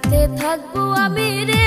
সাথে থাকব আমি রে।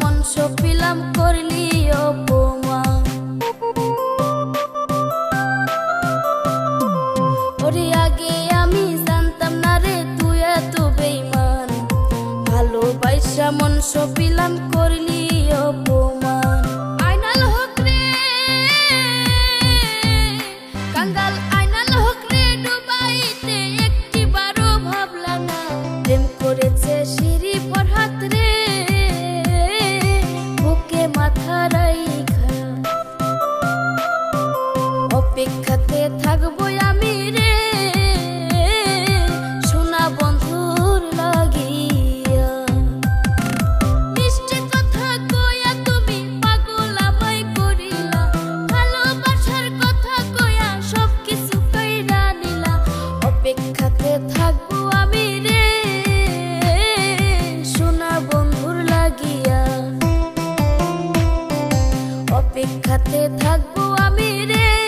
মন সপিলাম করলি অপমা। ওরে আগে আমি জানতাম না রে তুই এত বেইমান ভালোবাসা মন সপিলাম করলি অপমান আইনাল হক রে, কাঙ্গাল আইনাল হক রে, ডুবাইতে দেখাতে থাকব আমি রে।